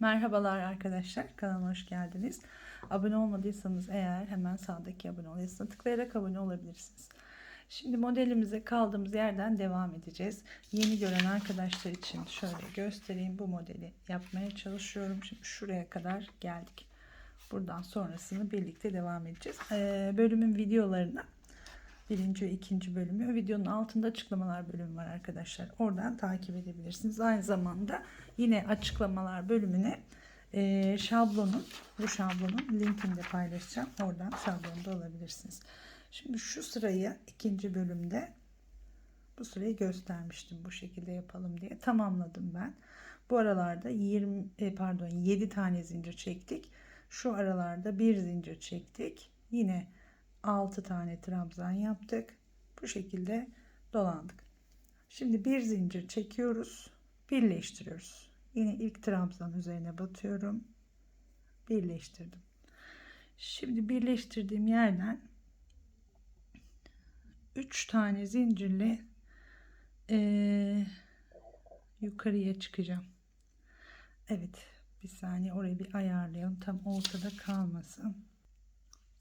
Merhabalar arkadaşlar, kanalıma hoş geldiniz. Abone olmadıysanız eğer hemen sağdaki abone ol yazısına tıklayarak abone olabilirsiniz. Şimdi modelimize kaldığımız yerden devam edeceğiz. Yeni gören arkadaşlar için şöyle göstereyim. Bu modeli yapmaya çalışıyorum. Şimdi şuraya kadar geldik. Buradan sonrasını birlikte devam edeceğiz. Ee, bölümün videolarını birinci ve ikinci bölümü videonun altında açıklamalar bölümü var arkadaşlar. Oradan takip edebilirsiniz. Aynı zamanda yine açıklamalar bölümüne e, şablonun bu şablonun linkini de paylaşacağım. Oradan şablonu da alabilirsiniz. Şimdi şu sırayı ikinci bölümde bu sırayı göstermiştim bu şekilde yapalım diye. Tamamladım ben. Bu aralarda 20 e, pardon 7 tane zincir çektik. Şu aralarda bir zincir çektik. Yine 6 tane trabzan yaptık. Bu şekilde dolandık. Şimdi bir zincir çekiyoruz. Birleştiriyoruz. Yine ilk trabzan üzerine batıyorum. Birleştirdim. Şimdi birleştirdiğim yerden 3 tane zincirle ee, yukarıya çıkacağım. Evet. Bir saniye orayı bir ayarlayalım. Tam ortada kalmasın.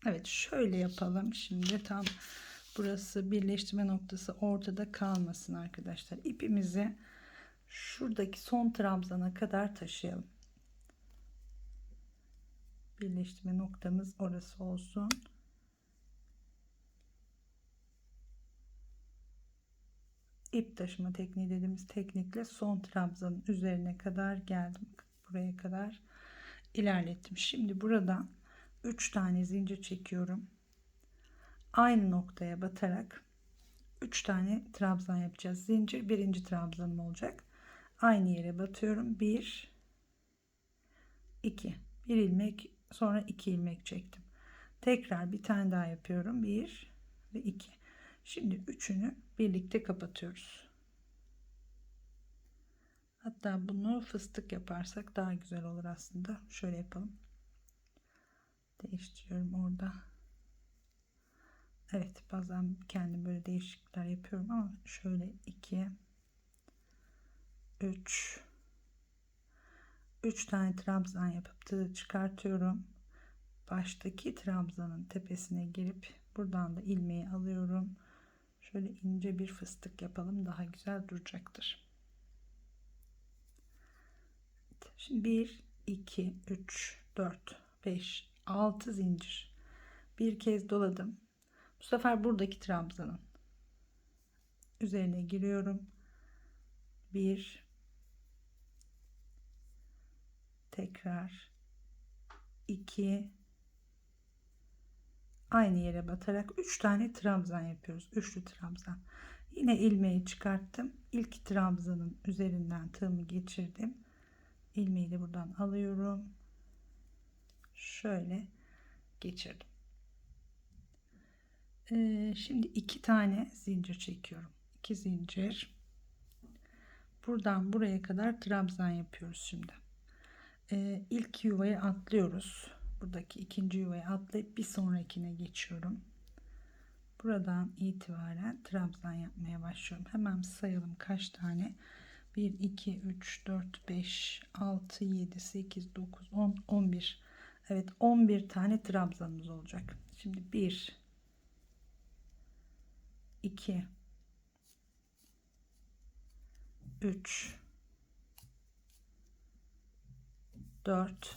Evet şöyle yapalım. Şimdi tam burası birleştirme noktası ortada kalmasın arkadaşlar. İpimizi şuradaki son trabzana kadar taşıyalım. Birleştirme noktamız orası olsun. İp taşıma tekniği dediğimiz teknikle son trabzanın üzerine kadar geldim. Buraya kadar ilerlettim. Şimdi buradan 3 tane zincir çekiyorum. Aynı noktaya batarak 3 tane trabzan yapacağız. Zincir birinci trabzanım olacak. Aynı yere batıyorum. 1 2 1 ilmek sonra 2 ilmek çektim. Tekrar bir tane daha yapıyorum. 1 ve 2. Şimdi üçünü birlikte kapatıyoruz. Hatta bunu fıstık yaparsak daha güzel olur aslında. Şöyle yapalım değiştiriyorum orada. Evet bazen kendim böyle değişiklikler yapıyorum ama şöyle 2 3 3 tane trabzan yapıp da çıkartıyorum. Baştaki trabzanın tepesine girip buradan da ilmeği alıyorum. Şöyle ince bir fıstık yapalım daha güzel duracaktır. Şimdi 1 2 3 4 5 6 zincir. Bir kez doladım. Bu sefer buradaki trabzanın üzerine giriyorum. Bir. Tekrar. İki. Aynı yere batarak üç tane trabzan yapıyoruz. Üçlü trabzan. Yine ilmeği çıkarttım. İlk trabzanın üzerinden tığımı geçirdim. İlmeği de buradan alıyorum şöyle geçirdim. Ee, şimdi iki tane zincir çekiyorum. İki zincir. Buradan buraya kadar trabzan yapıyoruz şimdi. Ee, ilk yuvaya atlıyoruz. Buradaki ikinci yuvaya atlayıp bir sonrakine geçiyorum. Buradan itibaren trabzan yapmaya başlıyorum. Hemen sayalım kaç tane. 1, 2, 3, 4, 5, 6, 7, 8, 9, 10, 11. Evet 11 tane trabzanımız olacak. Şimdi 1 2 3 4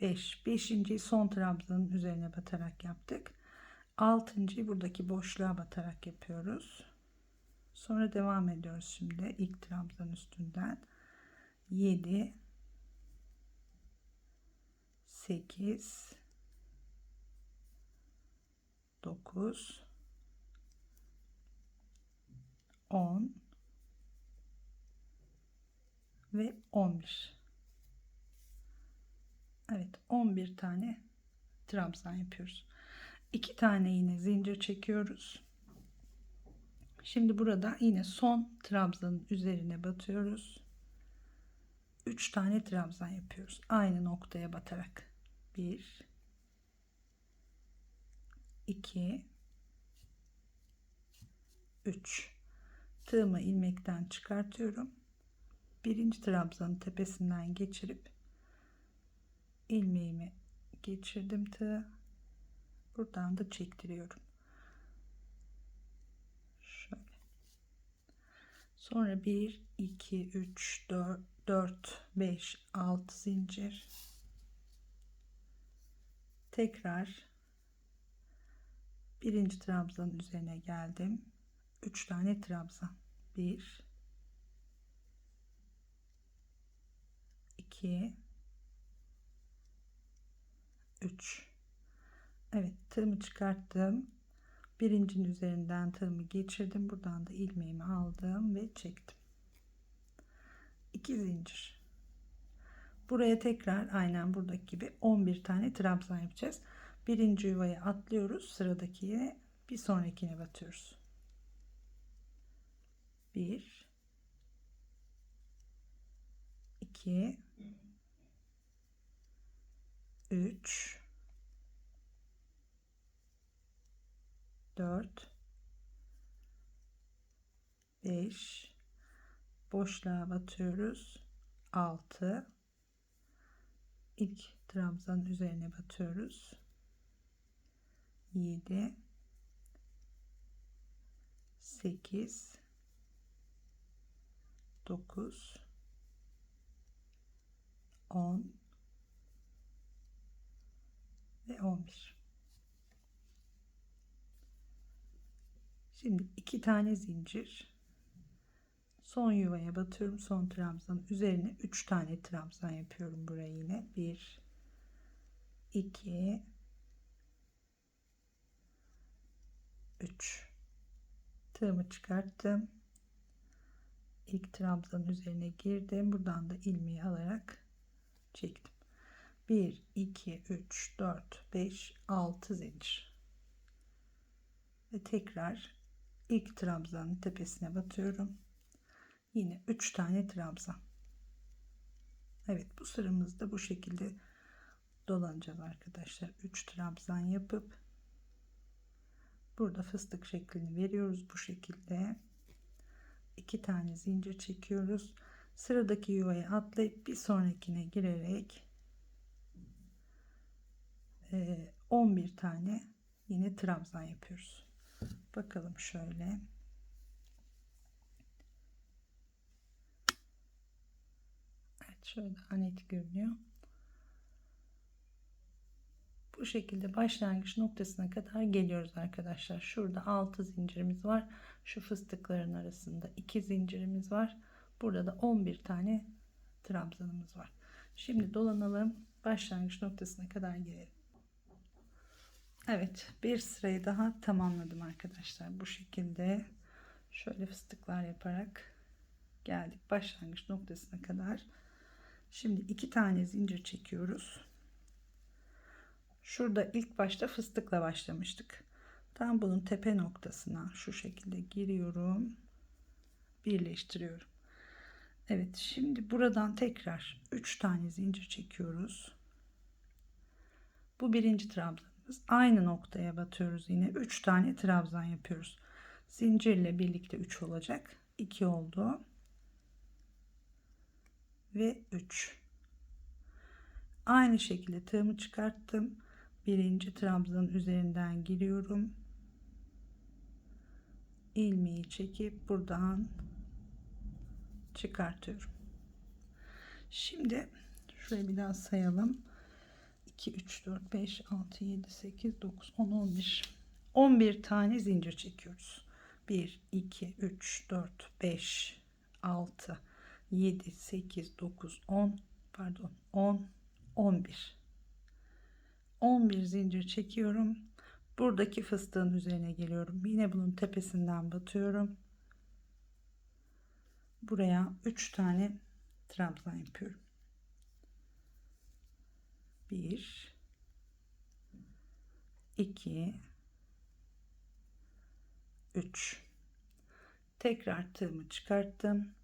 5 5. son trabzanın üzerine batarak yaptık. 6. buradaki boşluğa batarak yapıyoruz. Sonra devam ediyoruz şimdi ilk trabzan üstünden. 7 8 9 10 ve 11 Evet 11 tane trabzan yapıyoruz. 2 tane yine zincir çekiyoruz. Şimdi burada yine son trabzanın üzerine batıyoruz. 3 tane trabzan yapıyoruz. Aynı noktaya batarak. 1 2 3 Tığımı ilmekten çıkartıyorum. birinci trabzanın tepesinden geçirip ilmeğimi geçirdim tığı buradan da çektiriyorum şöyle sonra 1 2 3 4 4 5 6 zincir. Tekrar birinci trabzanın üzerine geldim. 3 tane trabzan. 1 2 3 Evet tığımı çıkarttım. Birincinin üzerinden tığımı geçirdim. Buradan da ilmeğimi aldım ve çektim 2 zincir. Buraya tekrar aynen buradaki gibi 11 tane trabzan yapacağız. Birinci yuvaya atlıyoruz. Sıradaki bir sonrakine batıyoruz. 1 2 3 4 5 boşluğa batıyoruz. 6 ilk trabzanın üzerine batıyoruz. 7 8 9 10 ve 11 şimdi iki tane zincir son yuvaya batıyorum. Son trabzanın üzerine 3 tane trabzan yapıyorum buraya yine. 1 2 3 tığımı çıkarttım. İlk trabzanın üzerine girdim. Buradan da ilmeği alarak çektim. 1 2 3 4 5 6 zincir. Ve tekrar ilk trabzanın tepesine batıyorum yine 3 tane trabzan. Evet bu sıramızda bu şekilde dolanacağız arkadaşlar. 3 trabzan yapıp burada fıstık şeklini veriyoruz bu şekilde. İki tane zincir çekiyoruz. Sıradaki yuvaya atlayıp bir sonrakine girerek 11 tane yine trabzan yapıyoruz. Bakalım şöyle şöyle daha net görünüyor. Bu şekilde başlangıç noktasına kadar geliyoruz arkadaşlar. Şurada 6 zincirimiz var. Şu fıstıkların arasında 2 zincirimiz var. Burada da 11 tane trabzanımız var. Şimdi dolanalım. Başlangıç noktasına kadar gelelim. Evet bir sırayı daha tamamladım arkadaşlar. Bu şekilde şöyle fıstıklar yaparak geldik. Başlangıç noktasına kadar şimdi iki tane zincir çekiyoruz. Şurada ilk başta fıstıkla başlamıştık. Tam bunun tepe noktasına şu şekilde giriyorum. Birleştiriyorum. Evet şimdi buradan tekrar 3 tane zincir çekiyoruz. Bu birinci trabzanımız. Aynı noktaya batıyoruz yine. 3 tane trabzan yapıyoruz. Zincirle birlikte 3 olacak. 2 oldu ve 3 aynı şekilde tığımı çıkarttım. Birinci trabzanın üzerinden giriyorum. İlmeği çekip buradan çıkartıyorum. Şimdi şurayı bir daha sayalım. 2 3 4 5 6 7 8 9 10 11 11 tane zincir çekiyoruz. 1 2 3 4 5 6 7 8 9 10 pardon 10 11 11 zincir çekiyorum. Buradaki fıstığın üzerine geliyorum. Yine bunun tepesinden batıyorum. Buraya 3 tane trabzan yapıyorum. 1 2 3 tekrar tığımı çıkarttım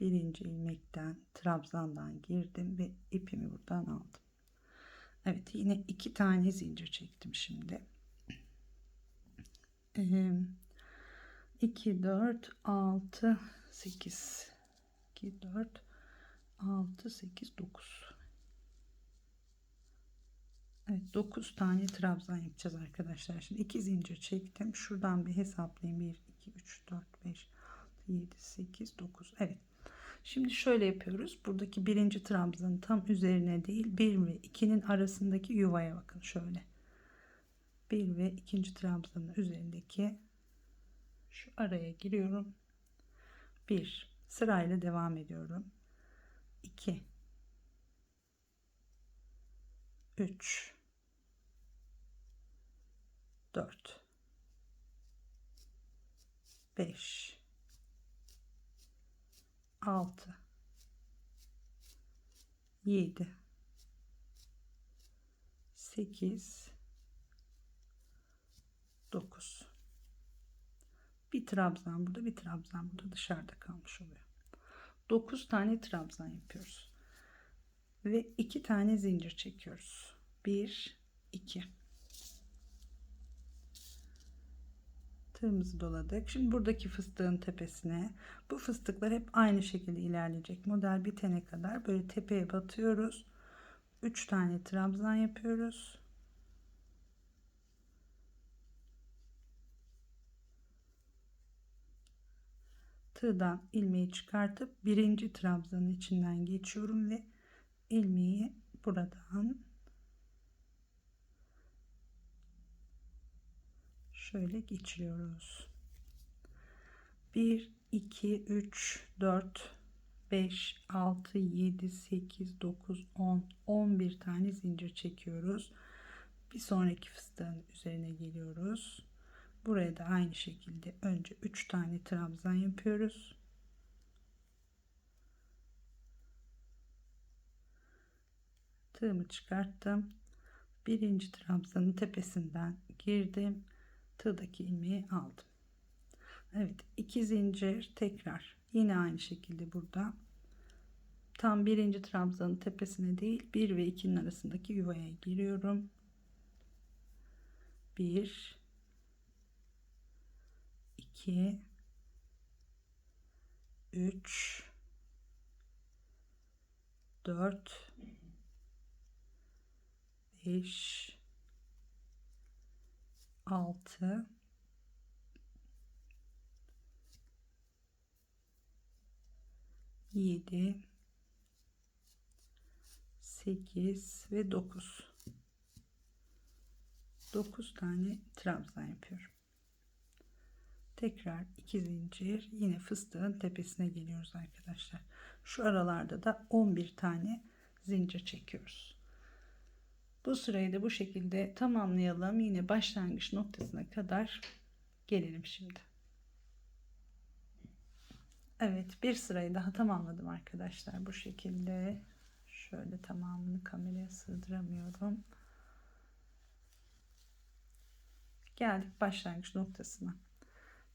birinci ilmekten trabzandan girdim ve ipimi buradan aldım Evet yine iki tane zincir çektim şimdi ee, 2 4 6 8 2 4 6 8 9 Evet 9 tane trabzan yapacağız arkadaşlar. Şimdi 2 zincir çektim. Şuradan bir hesaplayayım. 1 2 3 4 5 6 7 8 9. Evet. Şimdi şöyle yapıyoruz. Buradaki birinci trabzanın tam üzerine değil 1 ve 2'nin arasındaki yuvaya bakın şöyle. 1 ve ikinci trabzanın üzerindeki şu araya giriyorum. 1 sırayla devam ediyorum. 2 3 4 5 6 7 8 9 bir trabzan burada bir trabzan burada. Dışarıda kalmış oluyor. 9 tane trabzan yapıyoruz. Ve 2 tane zincir çekiyoruz. 1 2 tığımızı doladık. Şimdi buradaki fıstığın tepesine bu fıstıklar hep aynı şekilde ilerleyecek. Model bitene kadar böyle tepeye batıyoruz. 3 tane trabzan yapıyoruz. Tığdan ilmeği çıkartıp birinci trabzanın içinden geçiyorum ve ilmeği buradan şöyle geçiriyoruz. 1 2 3 4 5 6 7 8 9 10 11 tane zincir çekiyoruz. Bir sonraki fıstığın üzerine geliyoruz. Buraya da aynı şekilde önce 3 tane trabzan yapıyoruz. Tığımı çıkarttım. Birinci trabzanın tepesinden girdim tığdaki ilmeği aldım. Evet iki zincir tekrar yine aynı şekilde burada tam birinci trabzanın tepesine değil 1 ve 2'nin arasındaki yuvaya giriyorum. 1 2 3 4 5 6 7 8 ve 9 9 tane trabzan yapıyorum. Tekrar 2 zincir yine fıstığın tepesine geliyoruz arkadaşlar. Şu aralarda da 11 tane zincir çekiyoruz. Bu sırayı da bu şekilde tamamlayalım. Yine başlangıç noktasına kadar gelelim şimdi. Evet bir sırayı daha tamamladım arkadaşlar. Bu şekilde şöyle tamamını kameraya sığdıramıyorum. Geldik başlangıç noktasına.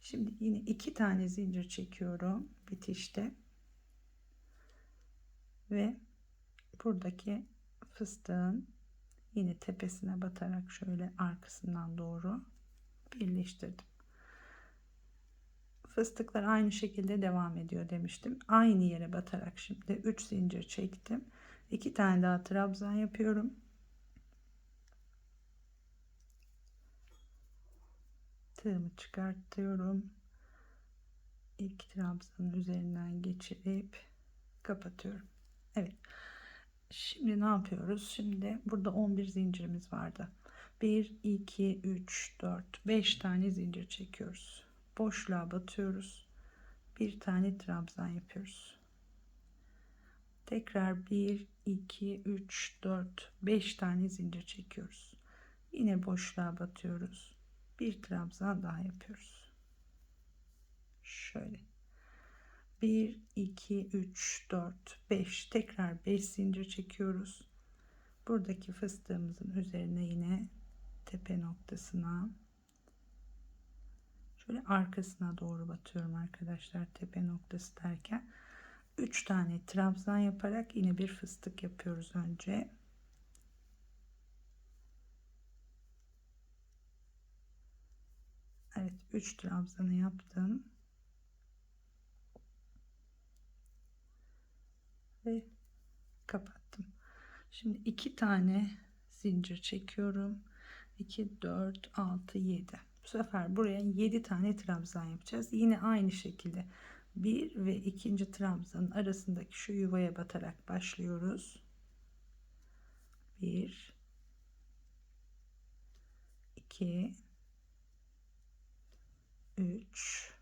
Şimdi yine iki tane zincir çekiyorum bitişte. Ve buradaki fıstığın yine tepesine batarak şöyle arkasından doğru birleştirdim. Fıstıklar aynı şekilde devam ediyor demiştim. Aynı yere batarak şimdi 3 zincir çektim. 2 tane daha trabzan yapıyorum. Tığımı çıkartıyorum. İlk trabzanın üzerinden geçirip kapatıyorum. Evet. Şimdi ne yapıyoruz? Şimdi burada 11 zincirimiz vardı. 1, 2, 3, 4, 5 tane zincir çekiyoruz. Boşluğa batıyoruz. Bir tane trabzan yapıyoruz. Tekrar 1, 2, 3, 4, 5 tane zincir çekiyoruz. Yine boşluğa batıyoruz. Bir trabzan daha yapıyoruz. Şöyle. 1 2 3 4 5 tekrar 5 zincir çekiyoruz. Buradaki fıstığımızın üzerine yine tepe noktasına şöyle arkasına doğru batıyorum arkadaşlar tepe noktası derken. 3 tane trabzan yaparak yine bir fıstık yapıyoruz önce. Evet 3 trabzanı yaptım. Ve kapattım. Şimdi iki tane zincir çekiyorum. 2 4 6 7. Bu sefer buraya 7 tane trabzan yapacağız. Yine aynı şekilde bir ve ikinci trabzanın arasındaki şu yuvaya batarak başlıyoruz. 1 2 3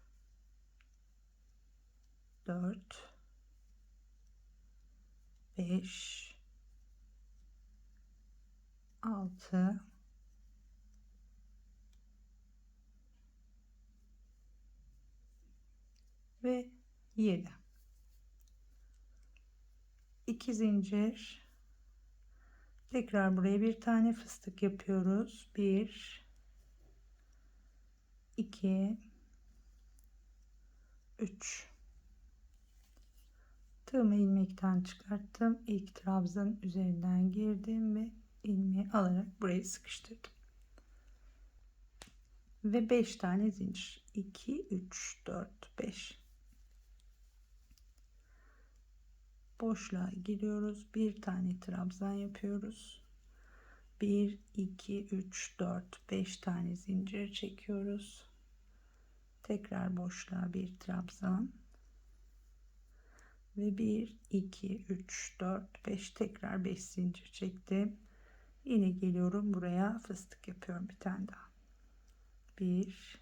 4 5 6 ve 7 2 zincir. Tekrar buraya bir tane fıstık yapıyoruz. 1 2 3 tığımı ilmekten çıkarttım. İlk trabzanın üzerinden girdim ve ilmeği alarak burayı sıkıştırdım. Ve 5 tane zincir. 2 3 4 5 boşluğa giriyoruz. Bir tane trabzan yapıyoruz. 1 2 3 4 5 tane zincir çekiyoruz. Tekrar boşluğa bir trabzan ve 1 2 3 4 5 tekrar 5 zincir çektim. Yine geliyorum buraya. Fıstık yapıyorum bir tane daha. 1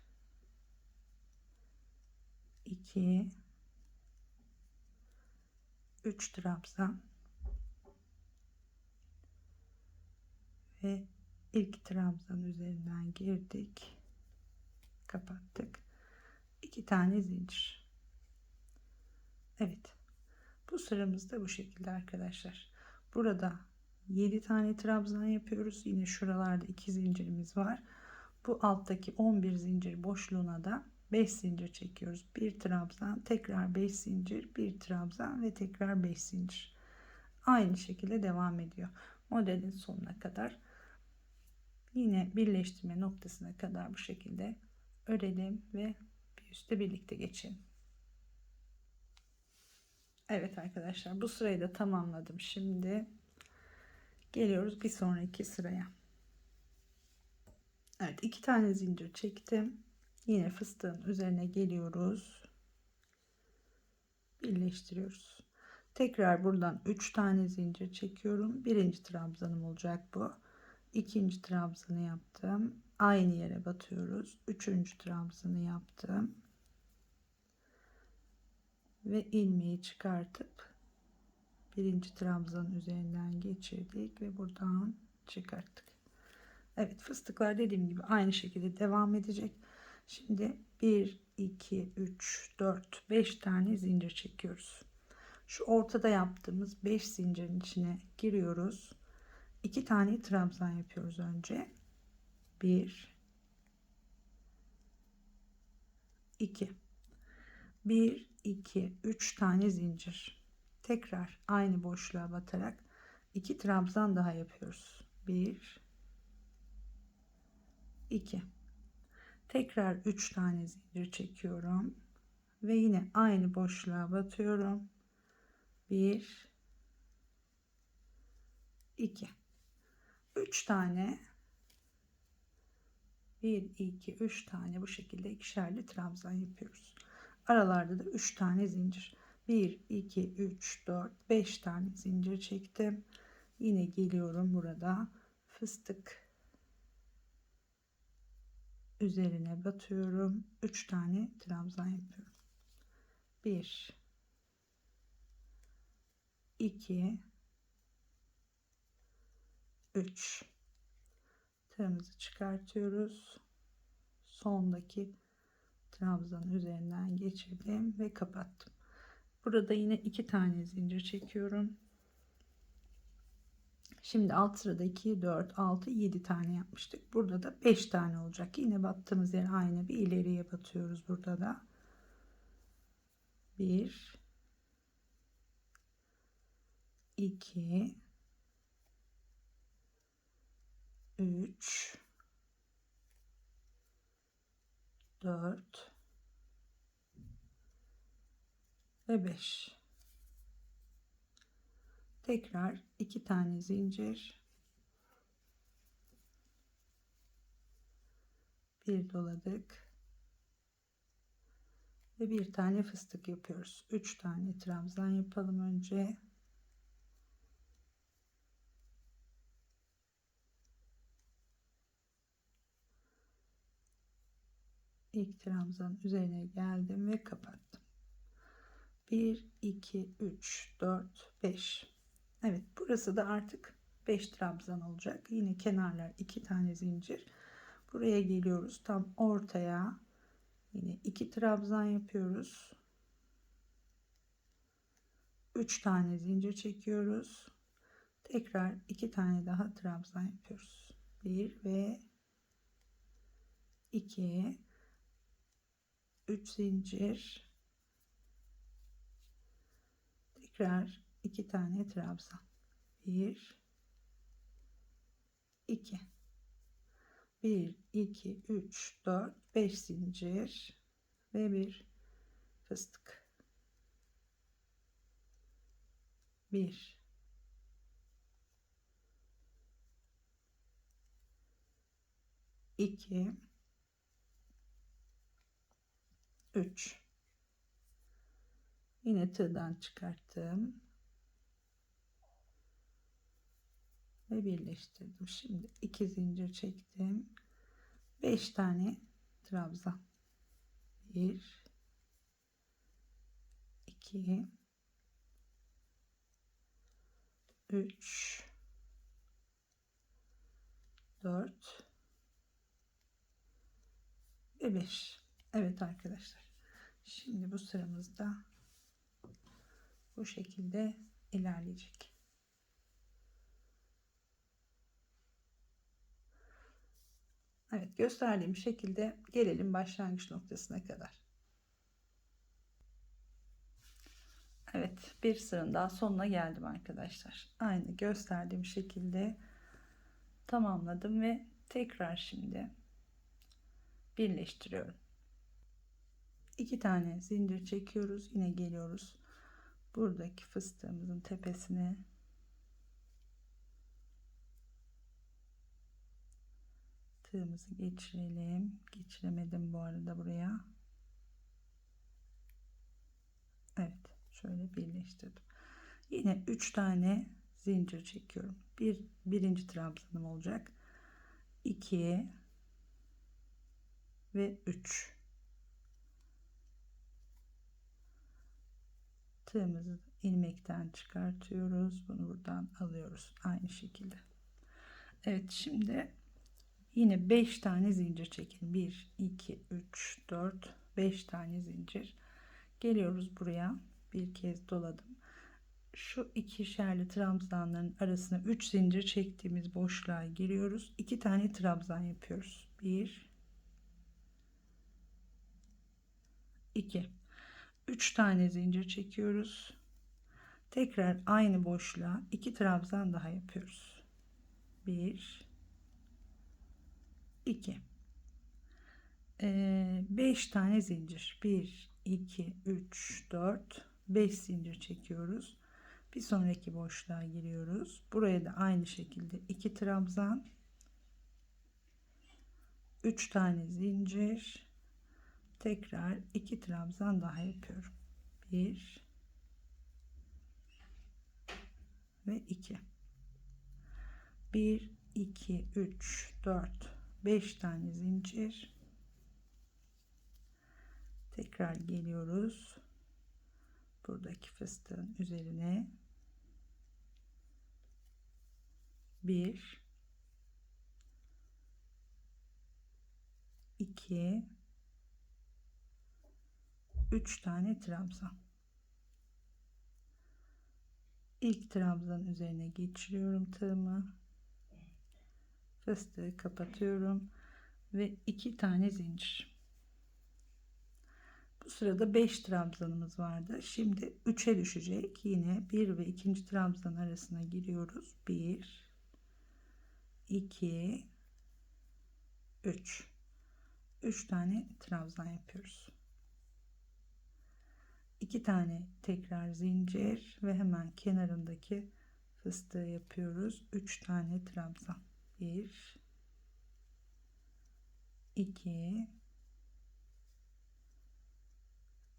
2 3 trabzan. Ve ilk trabzan üzerinden girdik. Kapattık. İki tane zincir. Evet bu sıramız da bu şekilde arkadaşlar burada 7 tane trabzan yapıyoruz yine şuralarda iki zincirimiz var bu alttaki 11 zincir boşluğuna da 5 zincir çekiyoruz. Bir trabzan, tekrar 5 zincir, bir trabzan ve tekrar 5 zincir. Aynı şekilde devam ediyor. Modelin sonuna kadar yine birleştirme noktasına kadar bu şekilde örelim ve bir üstte birlikte geçelim. Evet arkadaşlar bu sırayı da tamamladım. Şimdi geliyoruz bir sonraki sıraya. Evet iki tane zincir çektim. Yine fıstığın üzerine geliyoruz. Birleştiriyoruz. Tekrar buradan 3 tane zincir çekiyorum. Birinci trabzanım olacak bu. İkinci trabzanı yaptım. Aynı yere batıyoruz. Üçüncü trabzanı yaptım. Ve ilmeği çıkartıp birinci trabzanın üzerinden geçirdik ve buradan çıkarttık. Evet fıstıklar dediğim gibi aynı şekilde devam edecek. Şimdi 1, 2, 3, 4, 5 tane zincir çekiyoruz. Şu ortada yaptığımız 5 zincirin içine giriyoruz. 2 tane trabzan yapıyoruz önce. 1 2 1 2 3 tane zincir. Tekrar aynı boşluğa batarak 2 trabzan daha yapıyoruz. 1 2 tekrar 3 tane zincir çekiyorum ve yine aynı boşluğa batıyorum. 1 2 3 tane. 1 2 3 tane bu şekilde ikişerli trabzan yapıyoruz aralarda da 3 tane zincir 1 2 3 4 5 tane zincir çektim yine geliyorum burada fıstık üzerine batıyorum. 3 tane trabzan yapıyorum. 1 2 3 tığımızı çıkartıyoruz. Sondaki trabzanın üzerinden geçirdim ve kapattım. Burada yine iki tane zincir çekiyorum. Şimdi alt sırada 2, 4, 6, 7 tane yapmıştık. Burada da 5 tane olacak. Yine battığımız yer aynı. Bir ileriye batıyoruz burada da. 1 2 3 4 ve 5 tekrar iki tane zincir bir doladık ve bir tane fıstık yapıyoruz. Üç tane trabzan yapalım önce. İlk trabzan üzerine geldim ve kapattım. 1 2 3 4 5 Evet burası da artık 5 trabzan olacak. Yine kenarlar 2 tane zincir. Buraya geliyoruz. Tam ortaya yine 2 trabzan yapıyoruz. 3 tane zincir çekiyoruz. Tekrar 2 tane daha trabzan yapıyoruz. 1 ve 2 3 zincir. Tekrar 2 tane trabzan. 1 2 1 2 3 4 5 zincir ve bir fıstık. 1 2 3 yine tığdan çıkarttım. Ve birleştirdim. Şimdi iki zincir çektim. 5 tane trabzan. 1 2 3 4 ve 5 Evet arkadaşlar Şimdi bu sıramızda bu şekilde ilerleyecek. Evet gösterdiğim şekilde gelelim başlangıç noktasına kadar. Evet bir sıranın daha sonuna geldim arkadaşlar. Aynı gösterdiğim şekilde tamamladım ve tekrar şimdi birleştiriyorum iki tane zincir çekiyoruz yine geliyoruz. Buradaki fıstığımızın tepesine. Tığımızı geçirelim. Geçiremedim bu arada buraya. Evet şöyle birleştirdim. Yine üç tane zincir çekiyorum. Bir birinci trabzanım olacak. 2 ve 3 tığımızı ilmekten çıkartıyoruz. Bunu buradan alıyoruz. Aynı şekilde. Evet şimdi yine 5 tane zincir çekin. 1, 2, 3, 4, 5 tane zincir. Geliyoruz buraya. Bir kez doladım. Şu ikişerli trabzanların arasına 3 zincir çektiğimiz boşluğa giriyoruz. 2 tane trabzan yapıyoruz. 1 2 3 tane zincir çekiyoruz. Tekrar aynı boşluğa 2 trabzan daha yapıyoruz. 1 2 5 tane zincir. 1 2 3 4 5 zincir çekiyoruz. Bir sonraki boşluğa giriyoruz. Buraya da aynı şekilde 2 trabzan. 3 tane zincir tekrar iki trabzan daha yapıyorum. Bir ve iki. Bir, iki, üç, dört, beş tane zincir. Tekrar geliyoruz. Buradaki fıstığın üzerine bir, iki 3 tane trabzan. İlk trabzan üzerine geçiriyorum tığımı. Fıstığı kapatıyorum ve 2 tane zincir. Bu sırada 5 trabzanımız vardı. Şimdi 3'e düşecek. Yine 1 ve 2. trabzan arasına giriyoruz. 1 2 3 3 tane trabzan yapıyoruz. 2 tane tekrar zincir ve hemen kenarındaki fıstığı yapıyoruz. 3 tane trabzan. 1 2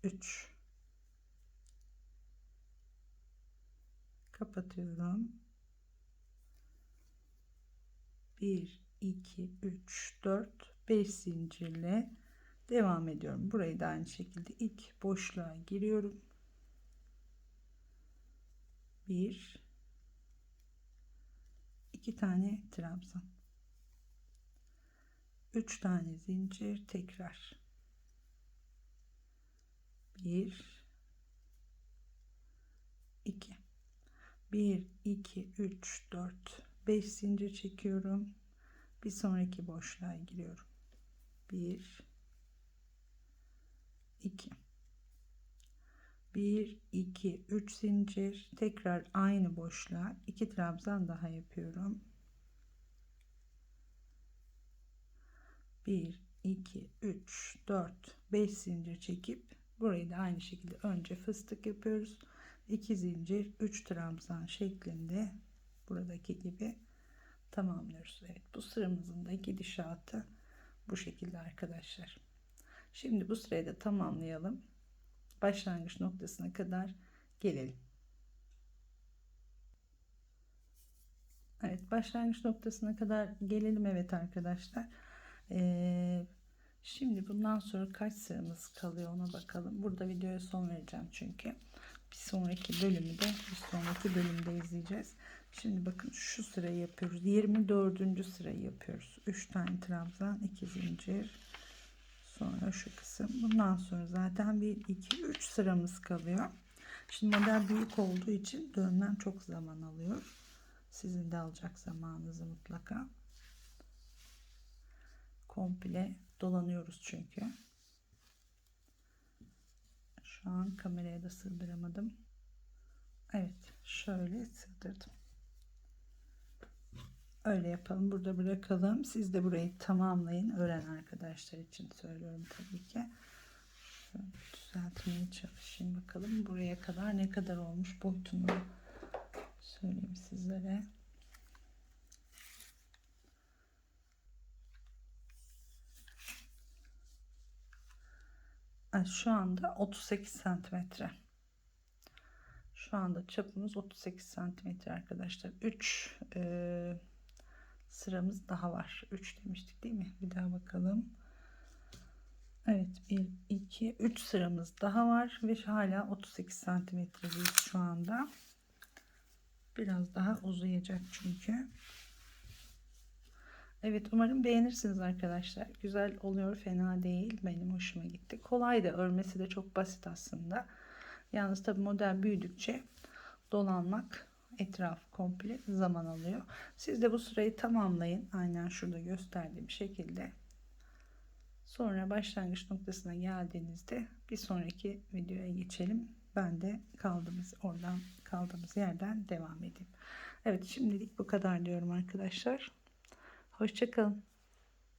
3 kapatıyorum 1 2 3 4 5 zincirle devam ediyorum. Burayı da aynı şekilde ilk boşluğa giriyorum. 1 2 tane trabzan. 3 tane zincir tekrar. 1 2 1 2 3 4 5 zincir çekiyorum. Bir sonraki boşluğa giriyorum. 1 2 1 2 3 zincir. Tekrar aynı boşluğa 2 trabzan daha yapıyorum. 1 2 3 4 5 zincir çekip burayı da aynı şekilde önce fıstık yapıyoruz. 2 zincir 3 trabzan şeklinde buradaki gibi tamamlıyoruz. Evet bu sıramızın da gidişatı bu şekilde arkadaşlar şimdi bu sırayı da tamamlayalım. Başlangıç noktasına kadar gelelim. Evet başlangıç noktasına kadar gelelim. Evet arkadaşlar. Ee, şimdi bundan sonra kaç sıramız kalıyor ona bakalım. Burada videoya son vereceğim çünkü. Bir sonraki bölümü de bir sonraki bölümde izleyeceğiz. Şimdi bakın şu sırayı yapıyoruz. 24. sırayı yapıyoruz. 3 tane trabzan 2 zincir sonra şu kısım. Bundan sonra zaten 1 2 3 sıramız kalıyor. Şimdi model büyük olduğu için dönmem çok zaman alıyor. Sizin de alacak zamanınızı mutlaka. Komple dolanıyoruz çünkü. Şu an kameraya da sığdıramadım. Evet şöyle sığdırdım öyle yapalım burada bırakalım. Siz de burayı tamamlayın. Öğren arkadaşlar için söylüyorum tabii ki. Şöyle düzeltmeye çalışayım bakalım. Buraya kadar ne kadar olmuş boyutunu söyleyeyim sizlere. Şu anda 38 santimetre. Şu anda çapımız 38 santimetre arkadaşlar. 3 e, sıramız daha var 3 demiştik değil mi bir daha bakalım Evet 1 2 3 sıramız daha var ve hala 38 santimetredeyiz şu anda biraz daha uzayacak çünkü Evet umarım beğenirsiniz arkadaşlar. Güzel oluyor fena değil. Benim hoşuma gitti. Kolay da örmesi de çok basit aslında. Yalnız tabi model büyüdükçe dolanmak etraf komple zaman alıyor. Siz de bu sırayı tamamlayın. Aynen şurada gösterdiğim şekilde. Sonra başlangıç noktasına geldiğinizde bir sonraki videoya geçelim. Ben de kaldığımız oradan kaldığımız yerden devam edeyim. Evet şimdilik bu kadar diyorum arkadaşlar. Hoşçakalın.